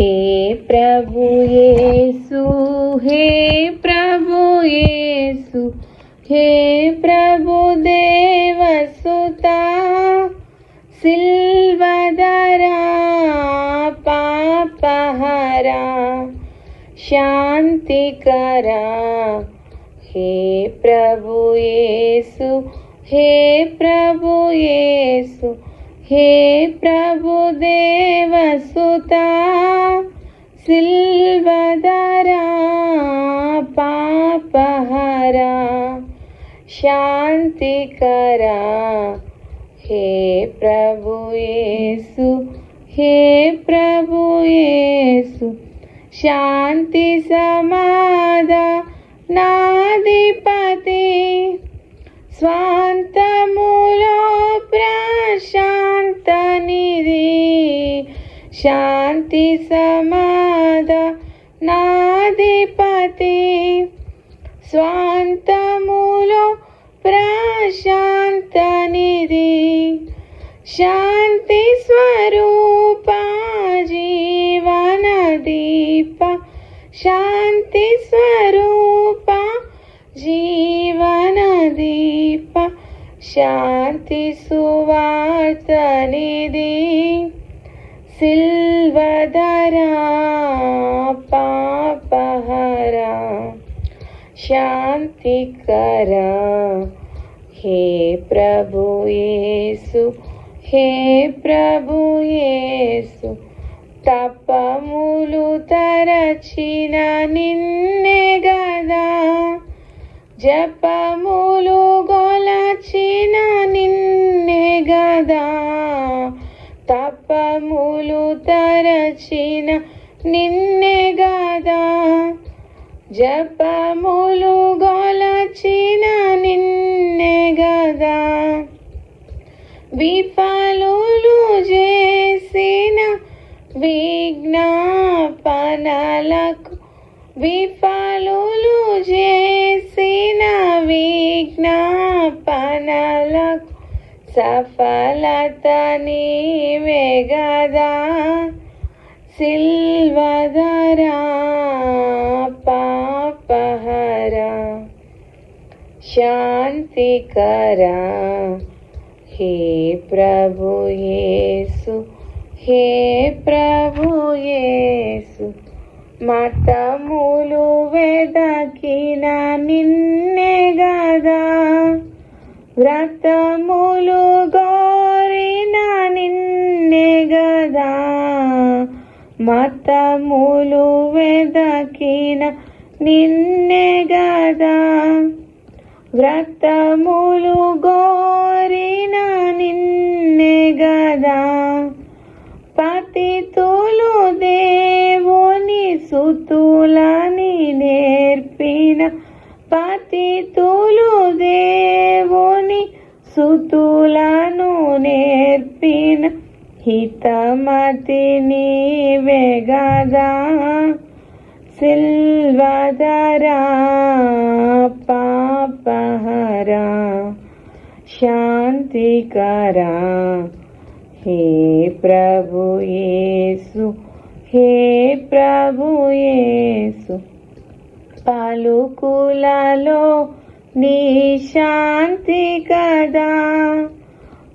हे प्रभु येसु, हे प्रभु येसु, हे प्रभु देवसुता सिल्वदरा पापहरा शान्तिकरा हे प्रभु येसु, हे प्रभु येसु, हे प्रभु देवसुता सिल्वदरा पापहरा शान्तिकरा हे प्रभु येसु हे प्रभु येसु शान्ति समादा नाधिपति स्वान्तमूलो प्रशान्तनिधि शान्ति समा స్వాంతములో ప్రశాంత నిధి శాంతి స్వరూప జీవన దీప శాంతి స్వరూప జీవన దీప శాంతి సువార్త నిధి సిల్వదరా పాపహరా శాంతికరా. హే ప్రభు యేసు హే ప్రభు యేసు తపములు తరచిన నిన్నే గదా. జపములు గొలచిన నిన్నే గదా. తపములు తరచిన నిన్నే గదా. జపములు గొలచిన నిన్నే గదా. విఫలులు చేసిన విజ్ఞాపనలకు విఫలులు చేసిన విజ్ఞాపనలకు సఫలత నీవే గదా. సిల్వదరా శాంతికరా. హే ప్రభు యేసు హే ప్రభు యేసు మతములు వెదకిన నిన్నే గదా. వ్రతములు గోరిన నిన్నే గదా. మతములు వెదకిన నిన్నే గదా. వ్రతములు గోరిన నిన్నే గదా. పతితులు దేవుని సుతులని నేర్పిన పతితులు దేవుని సుతులను నేర్పిన హితమతి నీవే గదా సిల్వదరా పాపహరా శాంతికరా హే ప్రభు యేసు హే ప్రభు యేసు పలుకులలో నీ శాంతి కదా।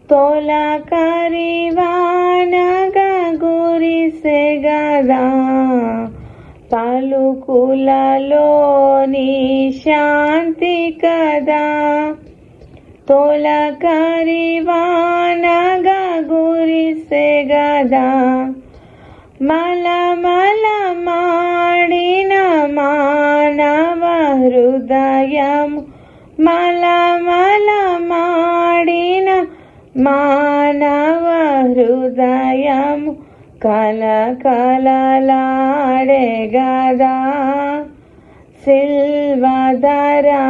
తొలకరివానగా గురిసె గదా। పలుకులలోని శాంతి కదా. తొలకరి వానగా గురిసే గదా. మల మల మాడిన మానవ హృదయం మల మల మాడిన మానవ హృదయము కల గదా సిల్వదరా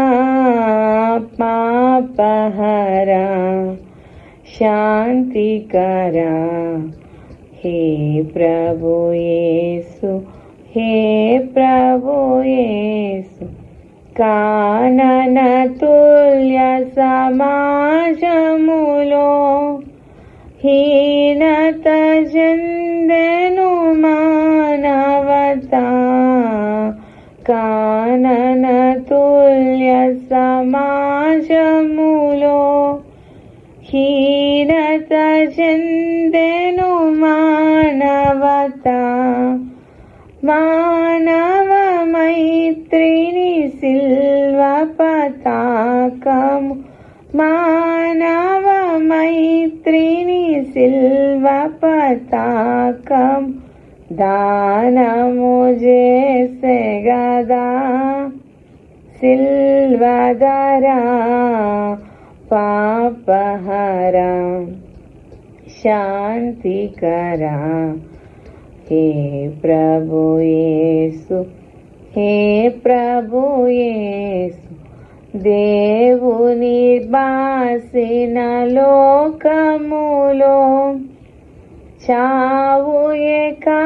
పాపహరా శాంతికరా. హే ప్రభు యేసు హే ప్రభు యేసు కానన తుల్య సమాజములో హీనత జందెను మానవుడు మానవతా కానన తుల్య సమాజములో హీనత చెందెను మానవత మానవ దానము చేసే గదా సిల్వదరా పాపహర శాంతికరా. హే ప్రభుయేసు హే ప్రభుయేసు దేవుని బాసిన లోకములో చావు ఏకాపురముండగదా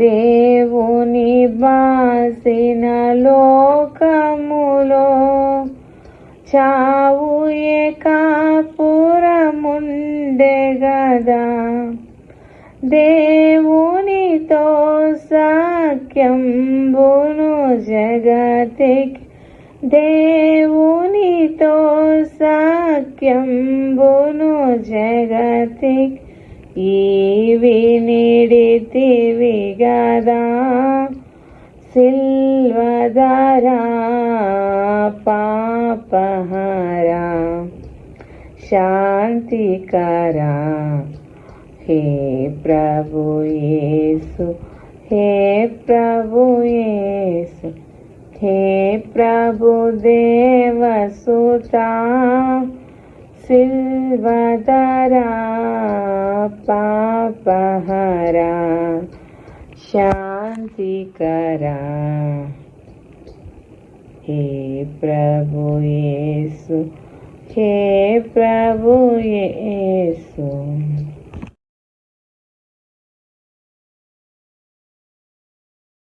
దేవుని బాసిన లోకములో చావు ఏకాపురముండెగదా దేవునితో సఖ్యంబును జగతికి దేవునితో సా జగతికి ఈవి నిడితివి గదా. సిల్వదరా పాపహరా. శాంతికరా. హే ప్రభు యేసు హే ప్రభు యేసు హే ప్రభు దేవసుతా సిల్వదరా పాపహరా శాంతికరా హే ప్రభు యేసు హే ప్రభు యేసు